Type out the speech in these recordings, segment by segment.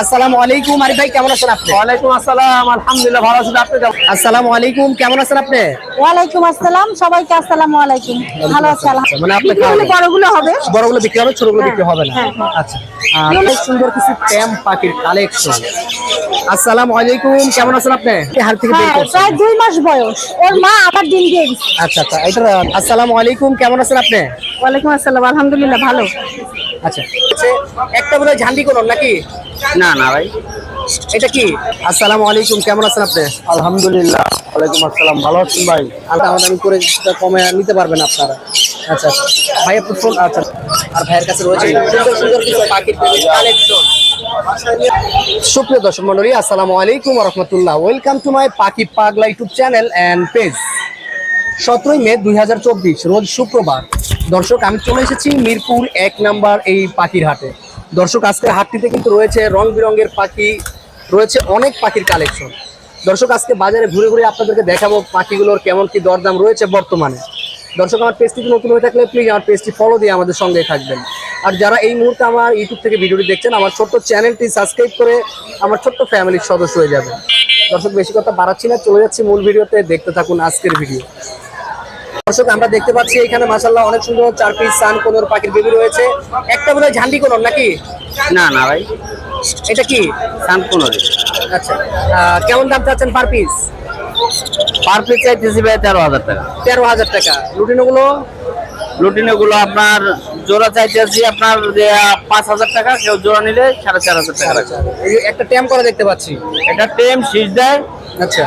আসসালামু আলাইকুম আরিফ ভাই কেমন আছেন আপনি? ওয়ালাইকুম আসসালাম আলহামদুলিল্লাহ ভালো আছেন আপনি আসসালাম আসসালামু আলাইকুম কেমন আছেন আপনি? ওয়ালাইকুম আসসালাম। সবাইকে আসসালামু আলাইকুম। ভালো আছে আলহামদুলিল্লাহ। মানে আপনি বিক্রি হলে খাওয়াবেন। বড়গুলো হবে। বড়গুলো বিক্রি হবে ছোটগুলো বিক্রি হবে না। হ্যাঁ, হ্যাঁ। আচ্ছা আর অনেক সুন্দর কিছু ট্যাম পাখির কালেকশন আসসালামু আলাইকুম। কেমন আছেন আপনি? কি হাল থেকে হ্যাঁ প্রায় দুই মাস বয়স। ওর মা আবার ডিম দিয়ে দিচ্ছে আচ্ছা আচ্ছা। এটা আসসালামু আলাইকুম। কেমন আছেন আপনি? ওয়ালাইকুম আসসালাম। আলহামদুলিল্লাহ ভালো। আচ্ছা। আচ্ছা, একটা বোধ হয় ঝান্ডি করুন নাকি? না না ভাই। এটা কি? আসসালামু আলাইকুম কেমন আছেন আপনি? আলহামদুলিল্লাহ ওয়ালাইকুম আসসালাম। ভালো আছেন ভাই? আলটা আমাদানি করে সেটা কমে নিতে পারবেন আপনারা। আচ্ছা আচ্ছা। ভাই আপনি ফোন আচ্ছা। আর ভাইয়ের কাছে রয়েছে কালেকশন সুপ্রিয় দর্শক মন্ডলী আসসালামু আলাইকুম রহমতুল্লাহ ওয়েলকাম টু মাই পাখি পাগলা ইউটিউব চ্যানেল অ্যান্ড পেজ সতেরোই মে দুই হাজার চব্বিশ রোজ শুক্রবার। দর্শক আমি চলে এসেছি মিরপুর এক নাম্বার এই পাখির হাটে। দর্শক আজকের হাটটিতে কিন্তু রয়েছে রং বেরঙের পাখি রয়েছে অনেক পাখির কালেকশন দর্শক, আজকে বাজারে ঘুরে ঘুরে আপনাদেরকে দেখাবো পাখিগুলোর কেমন কি দরদাম রয়েছে বর্তমানে। দর্শক, আমার পেজটি নতুন হয়ে থাকলে প্লিজ আমার পেজটি ফলো দিয়ে আমাদের সঙ্গে থাকবেন। আর যারা এই মুহূর্তে আমার ইউটিউব থেকে ভিডিওটি দেখছেন, আমার ছোট্ট চ্যানেলটি সাবস্ক্রাইব করে আমার ছোট্ট ফ্যামিলির সদস্য হয়ে যাবেন। দর্শক, বেশি কথা বাড়াচ্ছি না, চলে যাচ্ছি মূল ভিডিওতে। দেখতে থাকুন আজকের ভিডিও। দর্শক, আমরা দেখতে পাচ্ছি এখানে মাসাল্লাহ অনেক সুন্দর চার পিস সান কোনোর পাখির বেবি রয়েছে। একটা বোধহয় ঝান্ডি কোনোর নাকি? না না ভাই। এটা কি? সান পনেরো আচ্ছা কেমন দাম চাচ্ছেন পার পিস পার পিস চাইতেছি ভাই তেরো হাজার টাকা। তেরো হাজার টাকা। লুটিনো গুলো লুটিনো গুলো আপনার জোড়া চাইতেছি আপনার যে পাঁচ হাজার টাকা কেউ জোড়া নিলে সাড়ে চার হাজার টাকা। একটা ট্যাম করা দেখতে পাচ্ছি। এটা টেম শীষ দেয়। আচ্ছা।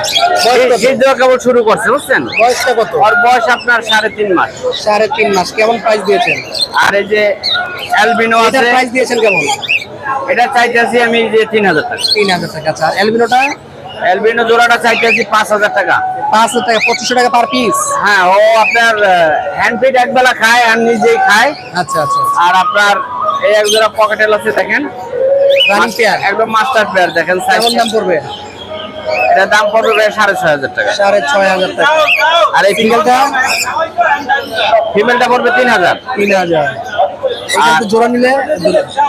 শীষ দেওয়া কেবল শুরু করছে বুঝছেন? বয়সটা কত? ওর বয়স আপনার সাড়ে তিন মাস। সাড়ে তিন মাস। কেমন প্রাইস দিয়েছেন? আর এই যে অ্যালবিনো আছে। প্রাইস দিয়েছেন কেমন? এটা চাইতেছি আমি যে তিন হাজার টাকা। তিন হাজার টাকা আচ্ছা অ্যালবিনোটা? অ্যালবিনো জোড়াটা চাইতেছি পাঁচ হাজার টাকা। পাঁচ হাজার টাকা পঁচিশশো টাকা পার পিস হ্যাঁ ও আপনার হ্যান্ড ফিড একবেলা খায় আর নিজেই খায়। আচ্ছা আচ্ছা আর আপনার এই এক জোড়া পকেটেল আছে দেখেন। একদম মাস্টার পেয়ার দেখেন কেমন দাম পড়বে? এটার দাম পড়বে প্রায় সাড়ে ছয় হাজার টাকা। সাড়ে ছয় হাজার টাকা। আর এই সিঙ্গেলটা ফিমেলটা পড়বে তিন হাজার। তিন হাজার। জোড়া নিলে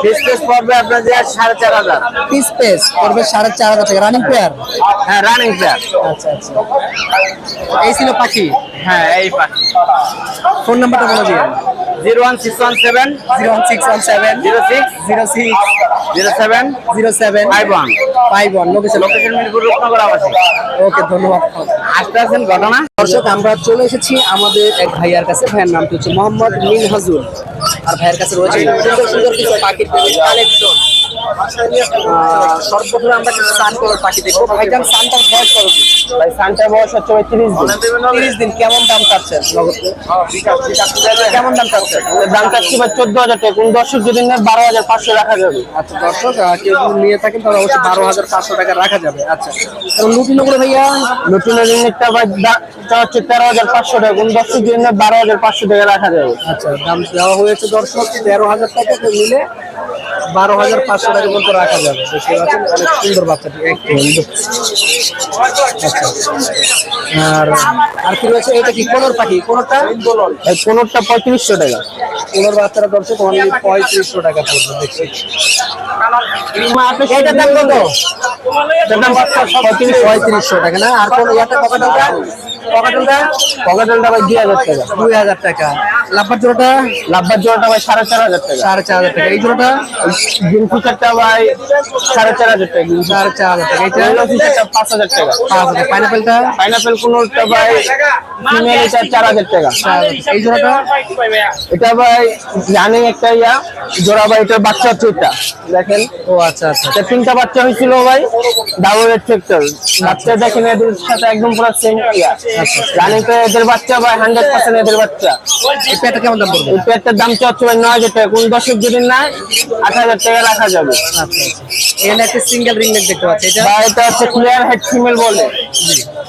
পিস পিস পড়বে আপনার যে সাড়ে চার হাজার। পিস পেস পড়বে সাড়ে চার হাজার টাকা। রানিং পেয়ার হ্যাঁ রানিং পেয়ার আচ্ছা আচ্ছা। এই ছিল পাখি? হ্যাঁ এই পাখি। ফোন নাম্বারটা বলে দিন zero one six one seven zero one six one seven zero six zero six zero seven zero seven five one. Five one location location Mirpur Rupnagar আবাসিক। ওকে ধন্যবাদ। আসতে আছেন ঘটনা? দর্শক আমরা চলে এসেছি আমাদের এক ভাইয়ার কাছে। ভাইয়ের নামটি হচ্ছে মোহাম্মদ মিনহাজুল আর ভাইয়ের কাছে রয়েছে সুন্দর সুন্দর কিছু পাখির কালেকশন। সর্বপ্রথমে আমরা কিছু সান পাখি দেখব। ভাইজান সানটার বয়স কত দিন? ভাই সানটার বয়স হচ্ছে ভাই তিরিশ দিন তিরিশ দিন কেমন দাম চাচ্ছেন? কেমন দাম চাচ্ছেন? দাম চাচ্ছি ভাই চোদ্দ হাজার টাকা। কোন দর্শক যদি বারো হাজার পাঁচশো রাখা যাবে। আচ্ছা দর্শক কেউ নিয়ে থাকেন তাহলে অবশ্যই বারো হাজার পাঁচশো টাকা রাখা যাবে। আচ্ছা এবং লুটিনোগুলো ভাইয়া? নতুন ইউনিটটা ভাই হচ্ছে তেরো হাজার পাঁচশো টাকা। কোন দর্শক যদি বারো হাজার পাঁচশো টাকা রাখা যাবে। আচ্ছা দাম দেওয়া হয়েছে দর্শক তেরো হাজার টাকা। নিলে বারো হাজার পাঁচশো টাকা পর্যন্ত রাখা যাবে। অনেক সুন্দর বাচ্চাটি একটু আচ্ছা। আর আর কি রয়েছে? এটা কি কোনোর পাখি? কোনোটা কোনোটা পঁয়ত্রিশশো টাকা। কোনোর বাচ্চারা দর্শক অনলি পঁয়ত্রিশশো টাকা পড়বে, দেখছি। কত? পঁয়ত্রিশশো টাকা, না? আর কোনো ইয়াটা পকেটটা পকেটটা পকেটেলটা? ভাই দুই হাজার টাকা। দুই হাজার টাকা। লাভবার জোড়াটা? লাভবার জোড়াটা ভাই সাড়ে চার হাজার টাকা। সাড়ে চার হাজার টাকা। এই জোড়াটা? গ্রিন ফিচারটা ভাই সাড়ে চার হাজার টাকা সাড়ে চার হাজার টাকা। এটা ইয়েলো ফিচারটা পাঁচ হাজার টাকা। পাঁচ হাজার পাইনাপেলটা পাইনাপেল কোনোটা ভাই ফিমেল এটা চার হাজার টাকা। এই জোড়াটা? এটা ভাই রানিং একটা ইয়া। জোড়া ভাই এটার বাচ্চা হচ্ছে এটা। দেখেন। ও আচ্ছা আচ্ছা। তিনটা বাচ্চা হয়েছিল ভাই। ডাবল সেক্টর বাচ্চা দেখেন এদের সাথে একদম পুরো সেম ইয়া। রানিং তো এদের বাচ্চা ভাই হান্ড্রেড পার্সেন্ট এদের বাচ্চা। এই পেয়ারটা কেমন দাম পড়বে? এই পেয়ারটার দাম চাচ্ছে ভাই নয় হাজার টাকা। কোন দর্শক যদি না আট হাজার টাকা রাখা যাবে। আচ্ছা আচ্ছা। এখানে একটা সিঙ্গেল রিং দেখতে পাচ্ছি এটা? এটা হচ্ছে ক্লিয়ার হেড ফিমেল বলে।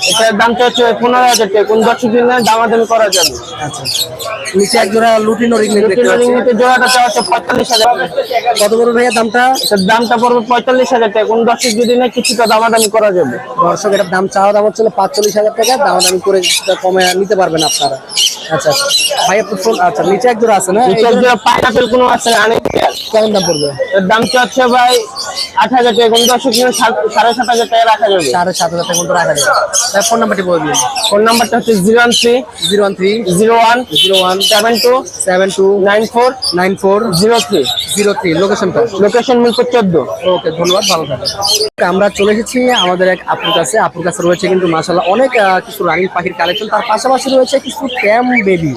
এটার দামটা হচ্ছে পনেরো হাজার টাকা। কোন দর্শক যদি নেয় দামাদামি করা যাবে? আচ্ছা নিচে এক জোড়া লুটিনো রিং নেক লুটিনো রিংনেটের জোড়াটা চাওয়া হচ্ছে পঁয়তাল্লিশ হাজার কত বড় ভাইয়া দামটা? এটার দামটা পড়বে পঁয়তাল্লিশ হাজার টাকা। কোন দর্শক যদি কিছুটা দামাদামি করা যাবে? দর্শক এটার দাম চাওয়া দাম হচ্ছিল পাঁচচল্লিশ হাজার টাকা। দাম দামি করে কমে নিতে পারবেন আপনারা। আচ্ছা আচ্ছা। ভাই আপনার ফোন আচ্ছা নিচে এক জোড়া আছে না? জোড়া পাইনাপেল কোনো আছে রানিং কেমন দাম পড়বে? এর দাম চাচ্ছে ভাই আট হাজার টাকা দর্শক সাড়ে সাত হাজার টাকা রাখা যাবে। সাড়ে সাত হাজার টাকা মতো রাখা যাবে। তার ফোন নাম্বারটি বলে দিন ফোন নাম্বারটা হচ্ছে zero one three zero one three zero one zero one seven two seven two nine four nine four zero three zero three. লোকেশনটা লোকেশন মিরপুর চোদ্দ। ওকে ধন্যবাদ ভালো থাকবেন। আমরা চলে এসেছি আমাদের এক আপুর কাছে। আপুর কাছে রয়েছে কিন্তু মাসাল্লাহ অনেক কিছু রানিং পাখির কালেকশন তার পাশাপাশি রয়েছে কিছু ক্যাম বেবি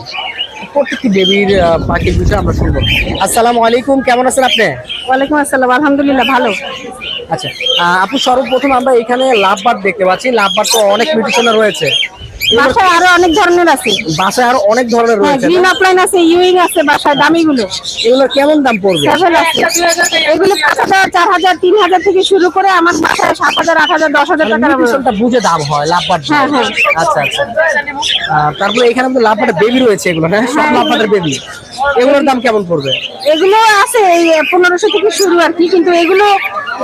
প্রত্যেকটি বেবির পাখির বিষয়ে আমরা শুনব। আসসালামু আলাইকুম, কেমন আছেন আপনি? ওয়ালাইকুম আসসালাম, আলহামদুলিল্লাহ, ভালো। আচ্ছা আপু সর্বপ্রথম আমরা এখানে লাভবাদ দেখতে পাচ্ছি। লাভবাদ তো অনেক মিউটেশনে রয়েছে। বাসায় আরও অনেক ধরনের আছে। বাসায় আরও অনেক ধরনের হ্যাঁ রয়েছে। গ্রিন না? আছে ইউইং আছে বাসায় এগুলো কেমন দাম পড়বে? এগুলো থেকে শুরু করে আমার বাসায় সাত হাজার আট হাজার দশ হাজার টাকার মিউটেশনটা বুঝে দাম হয় হ্যাঁ, হ্যাঁ। আচ্ছা আচ্ছা। তারপরে এখানে তো লাভবাদের বেবি রয়েছে এগুলো হ্যাঁ সব লাভবাদের বেবি এগুলোর দাম কেমন পড়বে? এগুলো আছে এই পনেরোশো থেকে শুরু আর কি কিন্তু এগুলো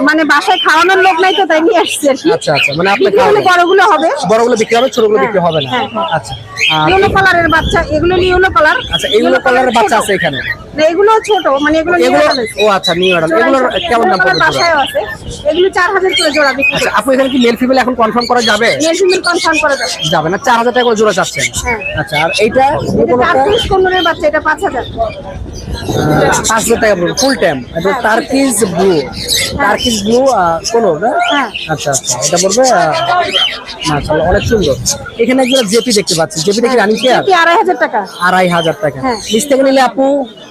মানে বাসায় খাওয়ানোর লোক নাই তো তাই নিয়ে আসছি আর কি। আচ্ছা আচ্ছা মানে আপনি গুলো বড়গুলো হবে। বড়গুলো বিক্রি হবে ছোটগুলো বিক্রি হবে না। হ্যাঁ, হ্যাঁ। আচ্ছা ইয়েলো কালারের বাচ্চা এগুলো ইয়েলো কালার। আচ্ছা ইয়েলো কালারের বাচ্চা আছে এখানে। এগুলো ছোট মানে এগুলো এগুলো ও আচ্ছা নিউ অ্যাডাল্ট এগুলো কেমন দাম পড়বে আছে। এগুলো 4000 করে জোড়া বিক্রি আচ্ছা আপু এখানে কি মেল ফিমেল এখন কনফার্ম করা যাবে? মেল ফিমেল কনফার্ম করা যাবে। যাবে না 4000 টাকা করে জোড়া চাচ্ছেন। হ্যাঁ। আচ্ছা আর এইটা 35 15 বাচ্চা এটা 5000 পাঁচশো টাকা ব্লু ফুল টাইম এটা টার্কিজ ব্লু টার্কিজ ব্লু কোনো না? হ্যাঁ। আচ্ছা আচ্ছা এটা পড়বে মাশাআল্লাহ অনেক সুন্দর। এখানে একজন জেপি দেখতে পাচ্ছি। জেপি দেখি হ্যাঁ, রানিং কেয়ার আড়াই হাজার টাকা। আড়াই হাজার টাকা। হ্যাঁ। নিচ থেকে নিলে আপু?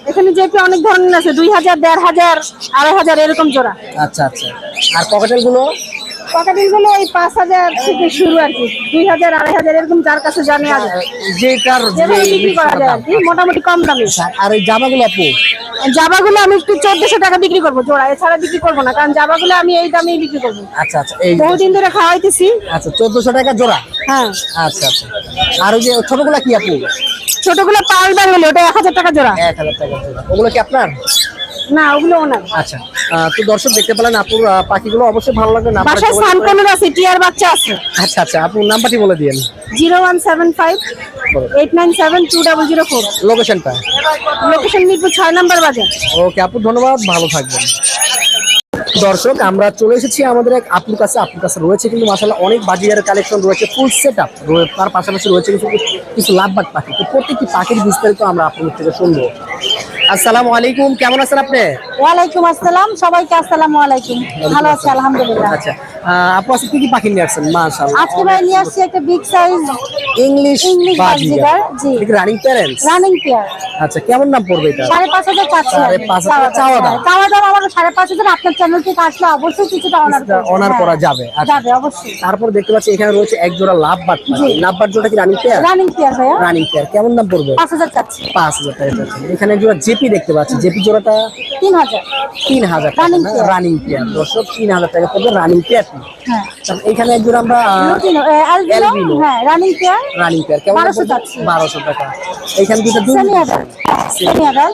এখানে জেপি অনেক ধরনের আছে দুই হাজার দেড় হাজার আড়াই হাজার এরকম জোড়া। আচ্ছা আচ্ছা। আর পকেটেরগুলো? পকেটিংগুলো ওই পাঁচ হাজার থেকে শুরু আর কি? দুই হাজার আড়াই হাজার এরকম যার কাছে জানে আছে যেটার বিক্রি করা যায় আর কি মোটামুটি কম দামে। আর এই জামাগুলো আপু? জাবাগুলো আমি একটু চোদ্দশো টাকা বিক্রি করব জোড়া এছাড়া বিক্রি করব না কারণ জাবাগুলো আমি এই দামেই বিক্রি করব। আচ্ছা আচ্ছা এই বহুদিন ধরে খাওয়াইতেছি। আচ্ছা চোদ্দশো টাকা জোড়া? হ্যাঁ। আচ্ছা আচ্ছা। আর ওই যে ছোটগুলা কি আপু? ছোটগুলো পাল বাঙালি ওটা এক হাজার টাকা জোড়া। এক হাজার টাকা জোড়া। ওগুলো কি আপনার? না ওগুলো ওনার আচ্ছা তো দর্শক দেখতে পেলেন আপুর পাখিগুলো অবশ্যই ভালো লাগবে নাম্বার বাসায় সানকনের আছে টিয়ার বাচ্চা আছে। আচ্ছা আচ্ছা আপুর নাম্বারটি বলে জিরো ফোর। লোকেশনটা? লোকেশন মিরপুর ছয় নম্বর বাজার। ওকে আপু ধন্যবাদ ভালো থাকবেন। দর্শক আমরা চলে এসেছি আমাদের এক আপুর কাছে। আপুর কাছে রয়েছে কিন্তু মাসাল্লাহ অনেক বাজিয়ার কালেকশন রয়েছে ফুল সেট আপ তার পাশাপাশি রয়েছে কিছু কিছু লাভবাদ পাখি। তো প্রত্যেকটি পাখির বিস্তারিত আমরা আপনাদের থেকে শুনব। আসসালামু আলাইকুম কেমন আছেন আপনি? ওয়ালাইকুম আসসালাম সবাইকে আসসালামু আলাইকুম। ভালো আছি আলহামদুলিল্লাহ। আচ্ছা আপু আজকে কি পাখি নিয়ে আসছেন? মাশাআল্লাহ। আজকে ভাই নিয়ে আসছি একটা big size English English Baazigar ji. Running parents running pair আচ্ছা কেমন নাম পড়বে এটা? সাড়ে পাঁচ হাজার চাচ্ছি সাড়ে আমি। পাঁচ হাজার চাওয়া দাম। হ্যাঁ, চাওয়া দাম আমার সাড়ে পাঁচ হাজার। আপনার চ্যানেল থেকে আসলে অবশ্যই কিছুটা অনার অনার করা যাবে। আচ্ছা যাবে অবশ্যই। তারপর দেখতে পাচ্ছি এখানে রয়েছে এক জোড়া লাভ বাট লাভ বাট জোড়া কি রানিং পেয়ার রানিং পেয়ার ভাইয়া। রানিং পেয়ার কেমন দাম পড়বে? পাঁচ হাজার চাচ্ছি। পাঁচ হাজার টাকা এখানে জোড়া জেপি দেখতে পাচ্ছি। জেপি জোড়াটা তিন হাজার তিন হাজার টাকা। রানিং পেয়ার দর্শক তিন হাজার টাকা পড়বে রানিং পেয়ার হ্যাঁ। এখানে একজন আমরা। হ্যাঁ রানিং পেয়ার রানিং পেয়ার কেমন 1200 চাচ্ছি। বারোশো টাকা। এখানে দুটো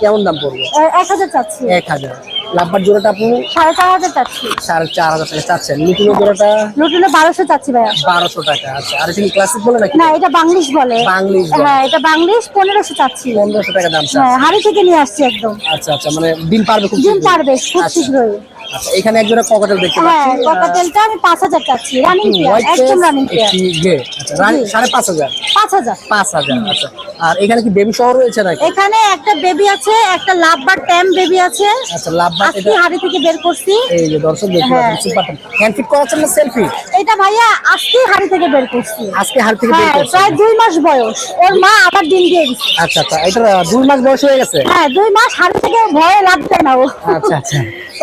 কেমন দাম পড়বে? এক হাজার চাচ্ছি। এক হাজার। লাভবার জোড়াটা আপনি সাড়ে চার হাজার চাচ্ছি। সাড়ে চার হাজার টাকা চাচ্ছেন। লুটিনো জোড়াটা? লুটিনো বারোশো চাচ্ছি ভাইয়া। বারোশো টাকা আচ্ছা। আর এখানে ক্লাসিক বলে নাকি? না এটা বাংলিশ বলে। বাংলিশ হ্যাঁ এটা বাংলিশ পনেরোশো চাচ্ছি। পনেরোশো টাকা দাম হ্যাঁ হাড়ি থেকে নিয়ে আসছি একদম। আচ্ছা আচ্ছা মানে দিন পারবে খুব শীঘ্রই। পারবে খুব আচ্ছা, শীঘ্রই। আচ্ছা এখানে এক জোড়া ককাটেল দেখতে হ্যাঁ পাচ্ছি। ককাটেলটা আমি পাঁচ হাজার চাচ্ছি। রানিং একদম রানিং গ্রে আচ্ছা রানি সাড়ে পাঁচ হাজার। পাঁচ হাজার। পাঁচ হাজার আচ্ছা। আর এখানে কি বেবি শহর রয়েছে নাকি? এখানে একটা বেবি আছে একটা লাভবার ট্যাম বেবি আছে। আচ্ছা লাভ বাট আজকে এটা হাড়ি থেকে বের করছি। এই যে দর্শক দেখতে হ্যাঁ। পাচ্ছেন সুপার হ্যান্ড ফিট করাচ্ছেন না সেলফি এটা ভাইয়া আজকে হাড়ি থেকে বের করছি। আজকে হাড় থেকে বের হ্যাঁ করছেন। প্রায় দুই মাস বয়স। ওর মা আবার ডিম দিয়ে দিচ্ছে আচ্ছা আচ্ছা এটা দুই মাস বয়স হয়ে গেছে? হ্যাঁ দুই মাস হাড়ি থেকে ভয়ে দেয় না ও। আচ্ছা আচ্ছা।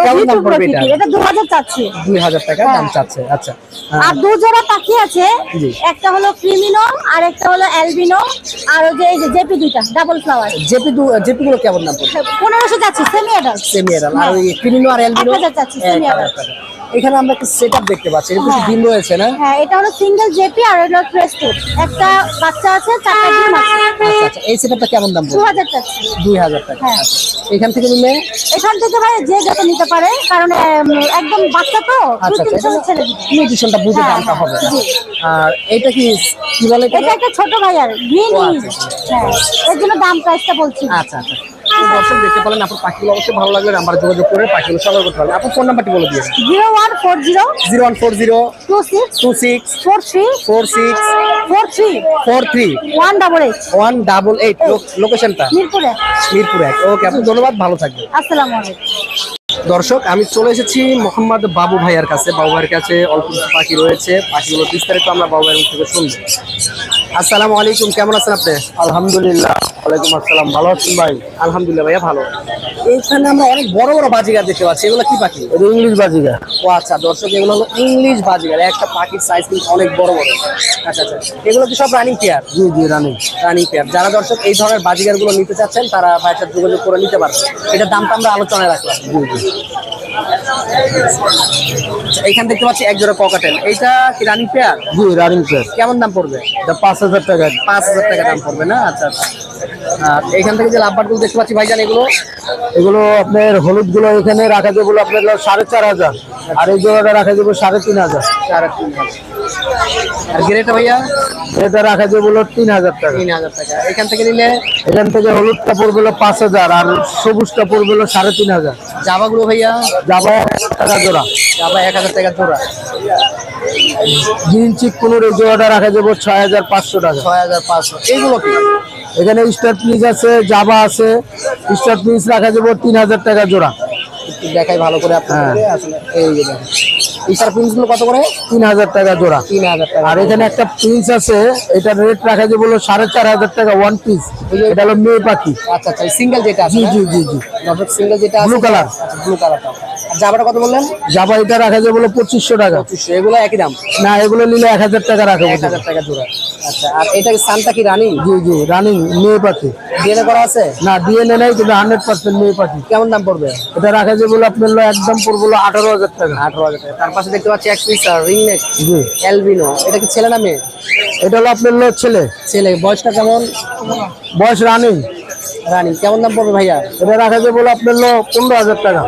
কেমন দাম পড়বে এটা? এটা দু হাজার চাচ্ছি। দুই হাজার টাকা দাম হ্যাঁ। চাচ্ছে আচ্ছা। আর দু জোড়া পাখি আছে। একটা হলো ক্রিমিনো আর একটা হলো অ্যালবিনো। আর ওই যে এই যে জেপি দুইটা ডাবল ফ্লাওয়ার জেপি জেপি গুলো কেমন দাম পড়বে? পনেরোশো যাচ্ছে সেমি অ্যাডাল্ট সেমি এরাল আর ওই ক্রিমিনো আর এলবিনো এক হাজার চাচ্ছি, semi এখানে আমরা একটা সেট দেখতে পাচ্ছি। এটা কিছু হ্যাঁ। ডিম রয়েছে না? হ্যাঁ এটা হলো সিঙ্গেল জেপি আর এটা ক্রেস্টেড একটা বাচ্চা আছে চারটা ডিম আছে আচ্ছা আচ্ছা এই সেটআপটা কেমন দাম দু পড়বে? হাজার টাকা। দুই হাজার টাকা হ্যাঁ। আচ্ছা। এখান থেকে নিলে? এখান থেকে ভাই যে যত নিতে পারে কারণ একদম বাচ্চা তো আচ্ছা আচ্ছা নিউট্রিশনটা বুঝে হ্যাঁ, দামটা হবে। আর এটা কি কি বলে এটা? একটা ছোট ভাই আর গ্রিন ইজ আচ্ছা, হ্যাঁ এর জন্য দাম প্রাইসটা বলছি। আচ্ছা আচ্ছা। দর্শক দেখতে পেলেন আপনার পাখিগুলো অবশ্যই ভালো লাগলে নাম্বার যোগাযোগ করে পাখিগুলো সংগ্রহ করতে পারবেন। আপনার ফোন নাম্বারটি বলে দিয়ে zero one four zero zero one four zero two six two six four three four six four three four three one double eight. One double eight. লোকেশনটা? মিরপুরে। মিরপুর এক। ওকে আপনি ধন্যবাদ ভালো থাকবেন। আসসালামু আলাইকুম। দর্শক আমি চলে এসেছি মোহাম্মদ বাবু ভাইয়ার কাছে। বাবু ভাইয়ের কাছে অল্প কিছু পাখি রয়েছে। পাখিগুলো বিস্তারিত আমরা বাবু ভাইয়ের মুখ থেকে শুনব। আসসালামু আলাইকুম কেমন আছেন আপনি? আলহামদুলিল্লাহ ওয়ালাইকুম আসসালাম। ভালো আছেন ভাই? আলহামদুলিল্লাহ ভাইয়া ভালো। এইখানে আমরা অনেক বড় বড় বাজিগার দেখতে পাচ্ছি। এগুলো কি পাখি? এটা ইংলিশ বাজিকা ও আচ্ছা দর্শক এগুলো হলো ইংলিশ বাজিগার। একটা পাখির সাইজ কিন্তু অনেক বড় বড়। আচ্ছা আচ্ছা। এগুলো কি সব রানিং পেয়ার জি জি রানি রানিং পেয়ার যারা দর্শক এই ধরনের বাজিগারগুলো নিতে চাচ্ছেন তারা ভাইয়ের সাথে যোগাযোগ করে নিতে পারবে এটা দামটা আমরা আলোচনায় রাখলাম। জি জি। এইখান দেখতে পাচ্ছি এক জোড়া ককাটেল এইটা কি রানিং পেয়ার জি রানিং প্লেস কেমন দাম পড়বে? এটা পাঁচ হাজার টাকা। পাঁচ হাজার টাকা দাম পড়বে না? আচ্ছা আচ্ছা। আর এইখান থেকে যে লাভবারগুলো দেখতে পাচ্ছি ভাইজান এগুলো? এগুলো আপনার হলুদগুলো এখানে রাখা যাবে বলে আপনার সাড়ে চার হাজার। আর এই জোড়াটা রাখা যাবে সাড়ে তিন হাজার। সাড়ে তিন হাজার। আর গ্রেটা ভাইয়া? এটা রাখা যাবে তিন হাজার টাকা। তিন হাজার টাকা। এখান থেকে নিলে? এখান থেকে হলুদটা পড়বে হলো পাঁচ হাজার আর সবুজটা পড়বে হলো সাড়ে তিন হাজার। ভাইয়া? টাকা জোড়া। জাবা এক হাজার টাকা জোড়া। গ্রিন চিক কোনোর এই জোড়াটা রাখা যাবে ছয় হাজার পাঁচশো টাকা। ছয় হাজার পাঁচশো। এইগুলো কি? এখানে স্টার প্লিজ আছে জাবা আছে স্টার প্লিজ রাখা যাবে তিন হাজার টাকা জোড়া। দেখাই ভালো করে আপনাদের। আসলে এই যে গুলো কত করে? তিন হাজার টাকা জোড়া। তিন হাজার টাকা। আর এখানে একটা প্রিন্স আছে রেট রাখা হলো সাড়ে চার হাজার টাকা ওয়ান পিস এটা হলো মেয়ে পাখি। আচ্ছা আচ্ছা সিঙ্গেল যেটা আছে জি জি জি জি। সিঙ্গেল যেটা আছে Blue ব্লু কালারটা জাবাটা কত বললেন? জাবা এটা রাখা যাবে হলো পঁচিশশো টাকা। পঁচিশশো। এগুলো একই দাম? না এগুলো নিলে এক হাজার টাকা রাখা এক হাজার টাকা জোড়া। আচ্ছা আর এটা কি সানটা কি রানি জি জি রানিং মেয়ে পাখি। ডিএনএ করা আছে? না ডিএনএ নাই কিন্তু হান্ড্রেড পার্সেন্ট মেয়ে পাখি। কেমন দাম পড়বে? এটা রাখা যাবে হলো আপনার একদম পড়ব আঠারো হাজার টাকা। আঠারো হাজার টাকা। তার পাশে দেখতে পাচ্ছি এক পিস রিং নেক জি। অ্যালবিনো এটা কি ছেলে না মেয়ে? এটা হলো আপনার ছেলে। ছেলে বয়সটা কেমন? বয়স রানিং রানি কেমন দাম পড়বে ভাইয়া? এটা রাখা যাবে হলো আপনার পনেরো হাজার টাকা।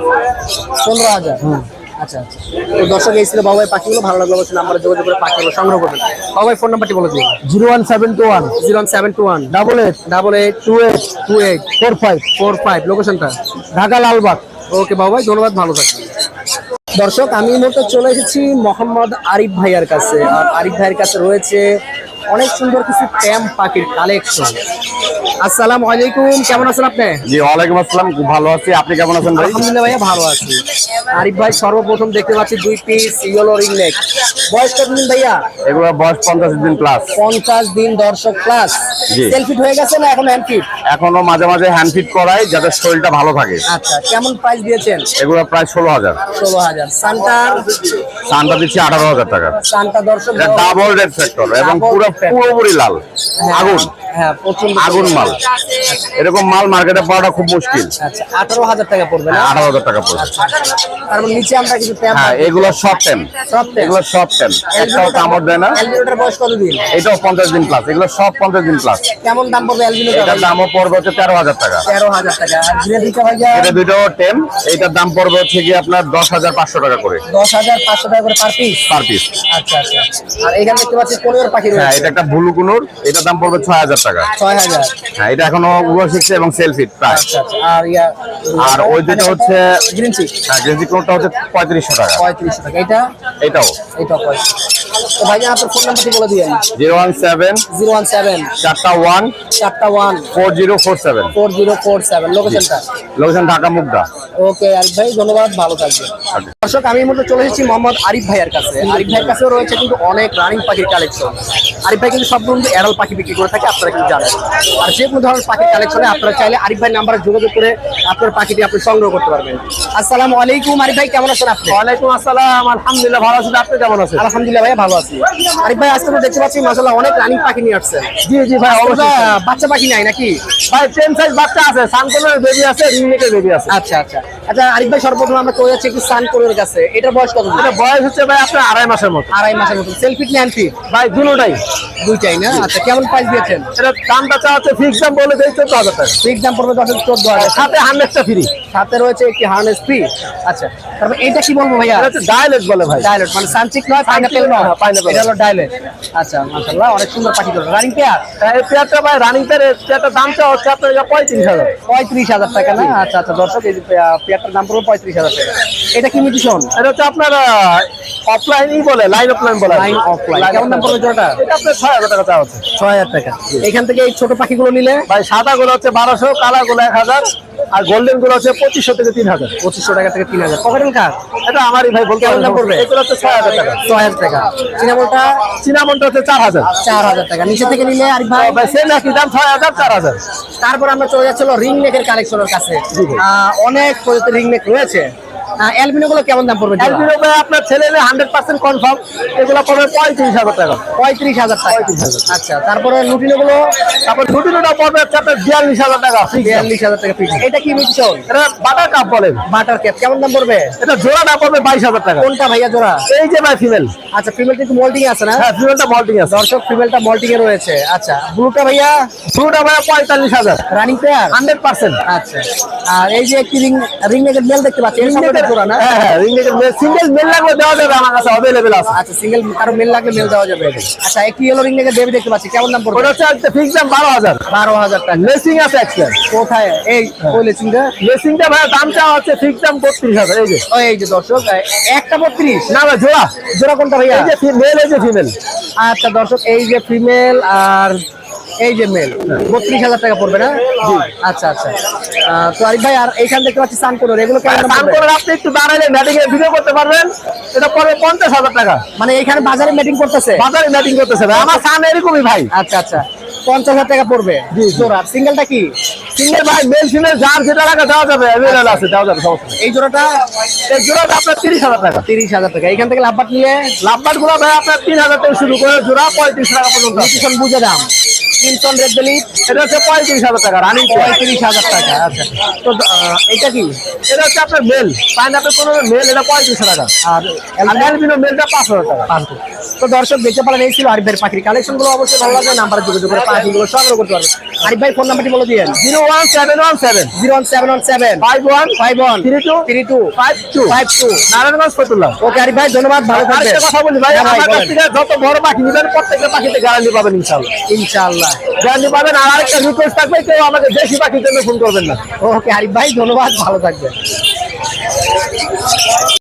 পনেরো হাজার? আচ্ছা আচ্ছা। তো দর্শক এই ছিল বাবাই পাখিগুলো। ভালো লাগল অবশ্যই নাম্বারে যোগাযোগ করে পাখিগুলো সংগ্রহ করবেন। বাবাই ফোন নাম্বারটি বলে দিন। Zero one seven two one. Zero one seven two one. Double eight. Double eight. Two eight. Two eight. Four five. Four five. লোকেশনটা? ঢাকা লালবাগ। ওকে বাবাই ধন্যবাদ ভালো থাকবেন। দর্শক আমি মতো চলে এসেছি মোহাম্মদ আরিফ ভাইয়ার কাছে। আর আরিফ ভাইয়ের কাছে রয়েছে অনেক সুন্দর কিছু ট্যাম পাখির কালেকশন আসসালামু আলাইকুম কেমন আছেন আপনি? জি ওয়ালাইকুম আসসালাম খুব ভালো আছি। আপনি কেমন আছেন ভাই? আলহামদুলিল্লাহ ভাইয়া ভালো আছি। আরিফ ভাই সর্বপ্রথম দেখতে পাচ্ছি দুই পিস ইয়েলো রিং নেক বয়স কতদিন ভাইয়া? এগুলো বয়স পঞ্চাশ দিন প্লাস পঞ্চাশ দিন দর্শক প্লাস জি। সেলফিট হয়ে গেছে না এখন হ্যান্ড ফিট এখনও মাঝে মাঝে হ্যান্ড ফিট করাই যাতে শরীরটা ভালো থাকে। আচ্ছা কেমন প্রাইস দিয়েছেন? এগুলো প্রায় ষোলো হাজার। ষোলো হাজার। সান্টার সানটা দিচ্ছি আঠারো হাজার টাকা। সান্টা দর্শক ডাবল রেড সেক্টর এবং পুরো পুরোপুরি লাল। আগুন। হ্যাঁ প্রচণ্ড আগুন মাল। এরকম মাল মার্কেটে পাওয়াটা খুব মুশকিল। আচ্ছা আঠারো হাজার টাকা পড়বে না? আঠারো হাজার টাকা পড়বে। মানে নিচে আমরা কিছু ট্যাপ হ্যাঁ এগুলো সব সব এগুলো সব টেম একটাও কামড় দেয় না। বয়স এটাও পঞ্চাশ দিন প্লাস এগুলো সব পঞ্চাশ দিন প্লাস কেমন দাম পড়বে এটার দামও পড়বে হচ্ছে তেরো হাজার টাকা। তেরো হাজার টাকা। আর ভাইয়া এটা দুটো এইটার দাম পড়বে হচ্ছে গিয়ে আপনার দশ হাজার পাঁচশো টাকা করে। দশ হাজার পাঁচশো টাকা করে পার পিস পার পিস আচ্ছা আচ্ছা। আর এখানে দেখতে পাচ্ছি পনেরো পাখি হ্যাঁ এটা একটা ব্লু কুনুর। এটার দাম পড়বে ছয় হাজার টাকা। ছয় হাজার। হ্যাঁ এটা এখনও উভয় শিখছে এবং সেলফিট প্রায়। আচ্ছা আচ্ছা আর ইয়া আর ওই যেটা হচ্ছে গ্রিন চিক হ্যাঁ গ্রেজি কুনুরটা হচ্ছে পঁয়ত্রিশশো টাকা। পঁয়ত্রিশশো টাকা এটা? এটাও। এটাও পঁয়ত্রিশ তো ভাইজান আপনার ফোন নাম্বারটি বলে দিয়েন? Zero one seven zero one seven. চারটা ওয়ান চারটা one. Four zero four seven. Four zero four seven. লোকেশনটা লোকেশন ঢাকা মুগদা। ওকে ভাই ধন্যবাদ ভালো থাকবেন। দর্শক আমি এই চলে এসেছি মোহাম্মদ আরিফ ভাইয়ের কাছে। আরিফ ভাইয়ের কাছেও রয়েছে কিন্তু অনেক রানিং পাখির কালেকশন আরিফ ভাই কিন্তু সব কিন্তু অ্যাডাল পাখি বিক্রি করে থাকে আপনারা কিন্তু জানেন। আর যে কোনো ধরনের পাখির কালেকশনে আপনারা চাইলে আরিফ ভাইয়ের নাম্বারে যোগাযোগ করে আপনার পাখিটি আপনি সংগ্রহ করতে পারবেন। আসসালামু আলাইকুম আরিফ ভাই কেমন আছেন আপনি? ওয়ালাইকুম আসসালাম আলহামদুলিল্লাহ ভালো আছেন আপনি কেমন আছেন? আলহামদুলিল্লাহ ভাই ভালো আছি। আরিফ ভাই আজকে তো দেখতে পাচ্ছি মাসাল্লাহ অনেক রানিং পাখি নিয়ে আসছেন জি জি ভাই অবশ্যই। বাচ্চা পাখি নাই নাকি? ভাই টেন সাইজ বাচ্চা আছে সানকনের বেবি আছে রিংনেকের বেবি আছে। আচ্ছা আচ্ছা। আচ্ছা আরিফ ভাই সর্বপ্রথম আমরা চলে যাচ্ছি একটু সান কোরের কাছে। এটার বয়স কত এটা বয়স হচ্ছে ভাই আপনার আড়াই মাসের মতো। আড়াই মাসের মতো। সেলফি নিয়ে আনফি ভাই দুটোটাই। দুইটাই না? আচ্ছা কেমন প্রাইস দিয়েছেন? এটা দামটা চা হচ্ছে ফিক্স দাম বলে দেয় চোদ্দ হাজার টাকা। ফিক্স দাম পড়বে দশ চোদ্দ হাজার সাথে হান্ড্রেডটা ফ্রি সাথে রয়েছে একটি হার্নেস ফ্রি আচ্ছা তারপর এটা কি বলব ভাইয়া? এটা হচ্ছে ডায়ালেট বলে ভাই। ডায়লট মানে সানচিক নয় পাইনাপেল নয়। হ্যাঁ, এটা হলো ডায়লট আচ্ছা মাশাআল্লাহ অনেক সুন্দর পাখি করে রানিং পেয়ার এই পেয়ারটা ভাই রানিং পেয়ারের পেয়ারটার দামটা হচ্ছে আপনার পঁয়ত্রিশ হাজার। পঁয়ত্রিশ হাজার টাকা না? আচ্ছা আচ্ছা দর্শক এই পেয়ারটার দাম পড়বে পঁয়ত্রিশ হাজার টাকা। এটা কি মিউটিশন এটা হচ্ছে আপনার অফলাইনই বলে লাইন অফলাইন বলে। কেমন দাম পড়বে জোড়াটা? এটা আপনার ছয় হাজার টাকা হচ্ছে। ছয় হাজার টাকা। এখান থেকে এই ছোট পাখিগুলো নিলে? ভাই সাদা গুলো হচ্ছে বারোশো কালা গুলো এক হাজার। আর গোল্ডেনগুলো হচ্ছে পঁচিশশো থেকে তিন হাজার। পঁচিশশো টাকা থেকে তিন হাজার। পকেটেল কার এটা আমারই ভাই বলতে কেমন দাম পড়বে? এগুলো হচ্ছে ছয় হাজার টাকা। ছয় হাজার টাকা। চিনামলটা চিনামনটা হচ্ছে চার হাজার। চার হাজার টাকা। নিচে থেকে নিলে আর ভাই? ভাই সেম একই দাম ছয় হাজার চার হাজার। তারপর আমরা চলে যাচ্ছিল রিং নেকের কালেকশনের কাছে। অনেক প্রজাতির রিং নেক রয়েছে। অ্যালবিনো গুলো কেমন দাম পড়বে? এলবিনো ভাই আপনার ছেলে হান্ড্রেড পার্সেন্ট কনফার্ম এগুলো পড়বে পঁয়ত্রিশ হাজার টাকা। পঁয়ত্রিশ হাজার টাকা। আচ্ছা তারপরে লুটিনো গুলো তারপর দুটিনোটা পড়বে আপনার বিয়াল্লিশ হাজার টাকা বিয়াল্লিশ হাজার টাকা ফিক্স এটা কি মিউটিশন এটা বাটার কাপ বলেন। বাটার ক্যাপ কেমন দাম পড়বে? এটা জোড়াটা পড়বে বাইশ হাজার টাকা। কোনটা ভাইয়া জোড়া? এই যে ভাই ফিমেল আচ্ছা ফিমেলটা একটু মল্টিং আছে না? হ্যাঁ ফিমেলটা মল্টিং আছে। দর্শক ফিমেলটা মল্টিং এ রয়েছে। আচ্ছা ব্লুটা ভাইয়া? দুটা ভাই পঁয়তাল্লিশ হাজার। রানিং পেয়ার হান্ড্রেড পার্সেন্ট আচ্ছা। আর এই যে একটি রিং রিং নেকের মেল দেখতে পাচ্ছি জোড়া না হ্যাঁ হ্যাঁ সিঙ্গেল মেল দেওয়া যাবে আমার কাছে অ্যাভেলেবেল আছে। আচ্ছা সিঙ্গেল কারও মেল লাগলে মেল দেওয়া যাবে। আচ্ছা একটি ইয়েলো রিং বেবি দেখতে পাচ্ছি কেমন দাম পড়বে? ওটা হচ্ছে ফিক্স দাম বারো হাজার। বারো হাজার টাকা। লেসিং আছে কোথায়? এই ওই লেসিংটা? ভাই দাম হচ্ছে ফিক্স দাম হাজার এই যে। ওই এই যে দর্শক একটা না ভাই জোড়া। জোড়া কোনটা ভাইয়া? এই যে মেল এই যে ফিমেল আচ্ছা দর্শক এই যে ফিমেল আর এই যে মেল বত্রিশ হাজার টাকা পড়বে না? আচ্ছা আচ্ছা। তো আরিফ ভাই আর এইখান দেখতে পাচ্ছি সান কোনোর এগুলো আপনি একটু দাঁড়াইলে ম্যাটিং এ ভিডিও করতে পারবেন এটা পড়বে পঞ্চাশ হাজার টাকা। মানে এইখানে বাজারে মিটিং করতেছে? বাজারে ম্যাটিং করতেছে ভাই আমার সামনে এরকমই ভাই। আচ্ছা আচ্ছা। পঞ্চাশ হাজার টাকা পড়বে? জোড়া সিঙ্গেলটা কি? সিঙ্গেল ভাই মেল ফিমেল যার যেটা লাগা দেওয়া যাবে অ্যাভেলেবল আছে দেওয়া যাবে সমস্যা এই জোড়াটা? এই জোড়াটা আপনার তিরিশ হাজার টাকা। তিরিশ হাজার টাকা। এখান থেকে লাভবাট নিলে লাভবারগুলো ভাই আপনার তিন হাজার থেকে শুরু করে জোড়া পঁয়ত্রিশ টাকা পর্যন্ত বুঝে দাম। রেড বেলি এটা হচ্ছে পঁয়ত্রিশ হাজার টাকা রানিং পঁয়ত্রিশ হাজার টাকা আচ্ছা। তো এটা কি? এটা হচ্ছে আপনার মেল পাইনাপেল কোনো মেল এটা পঁয়ত্রিশ টাকা। আর অ্যালবিনো মেলটা পাঁচ হাজার টাকা। তো দর্শক দেখতে পারেন এই ছিল আরিফ ভাইয়ের পাখির কালেকশনগুলো। অবশ্যই ভালো লাগবে নাম্বারে যোগাযোগ করে পাখিগুলো সংগ্রহ করতে পারবেন। আরিফ ভাই ফোন নাম্বারটি বলে দিয়েন। Zero one seven one seven. Zero one seven one seven. Five one five one. Three two three two. Five two. Five two. Narayanganj Fatullah okay Arif ভাই ধন্যবাদ ভালো থাকবেন। কথা বলি ভাই হ্যাঁ আমার কাছ থেকে যত বড় পাখি নিবেন প্রত্যেকটা পাখিতে গ্যারান্টি পাবেন ইনশাল্লাহ ইনশাআল্লাহ। গ্যারান্টি পাবেন আর আরেকটা রিকোয়েস্ট থাকবে, কেউ আমাকে দেশি পাখির জন্য ফোন করবেন না। ওকে আরিফ ভাই, ধন্যবাদ, ভালো থাকবেন।